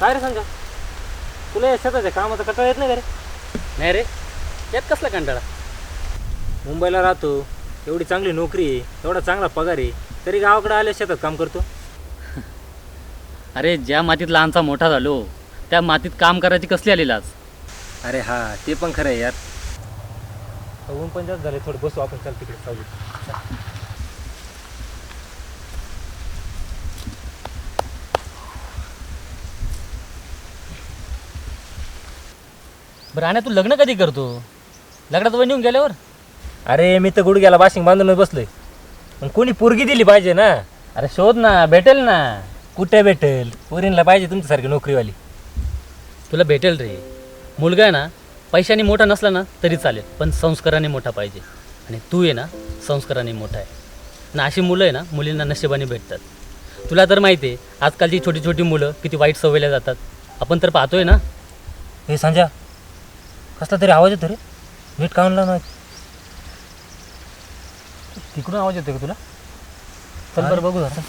काय रे संजय तुला या शेताच्या कामाचा कंटाळा येत नाही का रे? नाही रे. यात कसला कंटाळा? मुंबईला राहतो एवढी चांगली नोकरी आहे एवढा चांगला पगार आहे तरी गावाकडे आल्या शेतात काम करतो. अरे ज्या मातीत लहानचा मोठा झालो त्या मातीत काम करायची कसली आली लाज अरे हा ते पण खरं आहे यार. ऊन पण जास्त झाले थोडं बसू आपण चाल तिकडे चालू बरं आणि तू लग्न कधी करतो? लग्नात वय नेऊन गेल्यावर? अरे मी तर गुडघ्याला बाशिंग बांधूनच बसलोय. पण कोणी पोरगी दिली पाहिजे ना? अरे शोध ना भेटेल ना? कुठे भेटेल? पोरींला पाहिजे तुमच्यासारखी नोकरीवाली. तुला भेटेल रे. मुलगा आहे ना पैशाने मोठा नसला ना तरी चालेल पण संस्काराने मोठा पाहिजे. आणि तू आहे ना संस्काराने मोठा आहे. ना अशी मुलं आहे ना मुलींना नशिबाने भेटतात. तुला तर माहिती आहे आजकालची छोटी छोटी मुलं किती वाईट सवयला जातात. आपण तर पाहतोय ना? हे संजय कसला तरी आवाज येतो रे. नीट काढला ना तिकडून आवाज येतोय का तुला? चल बरं बघू जरा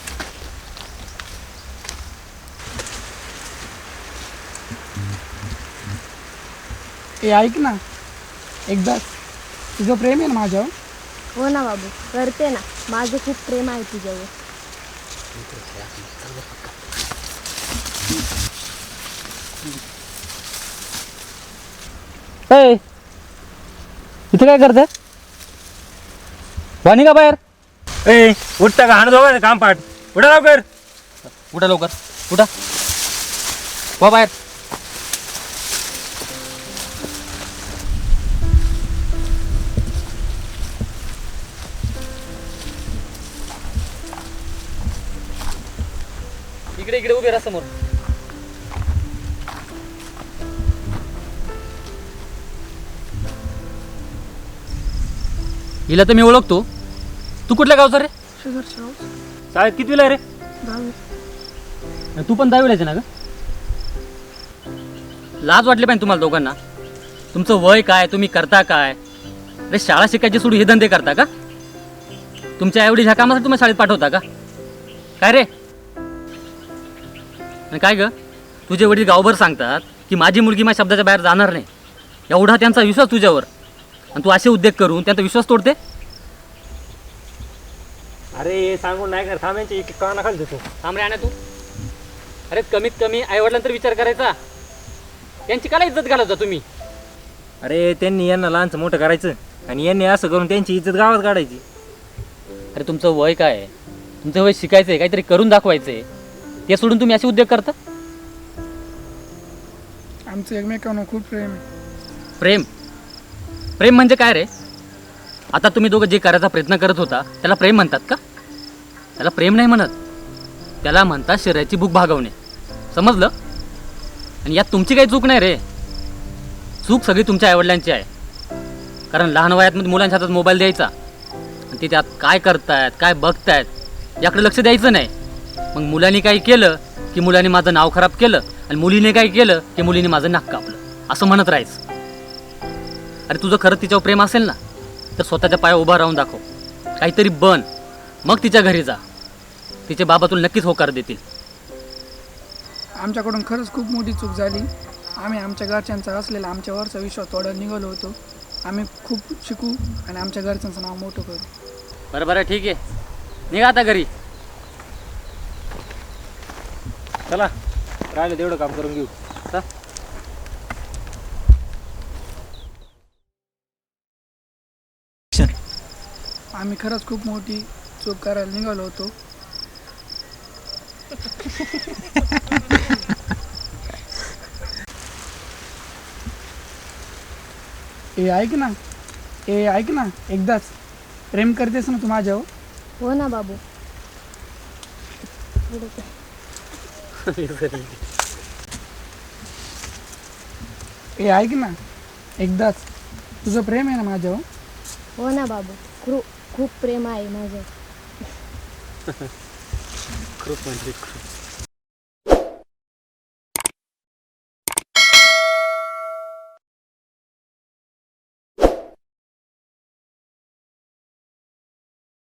ए ऐक ना. एकदा तुझं प्रेम आहे ना माझ्यावर? हो ना बाबू करते ना. माझं खूप प्रेम आहे तुझ्यावर. इथे काय करते वाणी का बाहेर? ए उठता का हाण दोघं काम पाठ. उठा लवकर. उठा लवकर. उठा. वा बाहेर. इकडे इकडे उभे राहा समोर. हिला तर मी ओळखतो. तू कुठल्या गावचा रे? शेजारच्या गावात. शाळेत कितवीला आहे रे? दहावी. तू पण दहावीलाच आहे ना ग? लाज वाटली पाहिजे तुम्हाला दोघांना. तुमचं वय काय तुम्ही करता काय? अरे शाळा शिकायची सोडून हे धंदे करता का? तुमच्या एवढी ह्या कामासाठी तुम्ही शाळेत पाठवता का? काय रे? आणि काय ग? तुझे वडील गावभर सांगतात की माझी मुलगी माझ्या शब्दाच्या बाहेर जाणार नाही. एवढा त्यांचा विश्वास तुझ्यावर. आणि तू असे उद्योग करून त्यांचा विश्वास तोडते? अरे हे सांगून नाही कर थांबायचे एक काना खाली देतो. थांब रे आणा तू. अरे कमीत कमी आईवडिलांतर विचार करायचा. त्यांची काय इज्जत घालवता तुम्ही? अरे त्यांनी यांना लहानचं मोठं करायचं आणि यांनी असं करून त्यांची इज्जत गावात काढायची. अरे तुमचं वय काय आहे? तुमचं वय शिकायचं आहे काहीतरी करून दाखवायचं आहे ते सोडून तुम्ही असे उद्योग करता? आमचं एकमेकांवर खूप प्रेम आहे. प्रेम? प्रेम म्हणजे काय रे? आता तुम्ही दोघं जे करायचा प्रयत्न करत होता त्याला प्रेम म्हणतात का? त्याला प्रेम नाही म्हणत. त्याला म्हणतात शरीराची भूक भागवणे. समजलं? आणि यात तुमची काही चूक नाही रे. चूक सगळी तुमच्या आईवडिलांची आहे. कारण लहान वयात मुलांच्या हातात मोबाईल द्यायचा. आणि ते त्यात काय करतायत काय बघतायत याकडे लक्ष द्यायचं नाही. मग मुलांनी काही केलं की मुलांनी माझं नाव खराब केलं. आणि मुलीने काही केलं की मुलीने माझं नाक कापलं. असं म्हणत राहायचं. अरे तुझं खरं तिच्यावर प्रेम असेल ना तर स्वतःच्या पाया उभा राहून दाखव. काहीतरी बन. मग तिच्या घरी जा. तिचे बाबा तुला नक्कीच होकार देतील. आमच्याकडून खरंच खूप मोठी चूक झाली. आम्ही आमच्या घरच्यांचा असलेला आमच्यावरचा विश्वास तोडायला निघालो होतो. आम्ही खूप शिकू आणि आमच्या घरच्यांचं नाव मोठं करू. बरं बरं ठीक आहे. निघा आता घरी. चला. राहिलं तेवढं काम करून घेऊ. चल. आम्ही खरंच खूप मोठी चूक करायला निघालो होतो. ए ऐक ना. ए ऐक ना. एकदाच. प्रेम करतेस ना तू माझ्यावर? हो ना बाबू. ए ऐक ना. एकदाच. तुझं प्रेम आहे ना माझ्यावर? हो ना बाबू खूप खूप प्रेम आहे माझं खूप म्हणजे खूप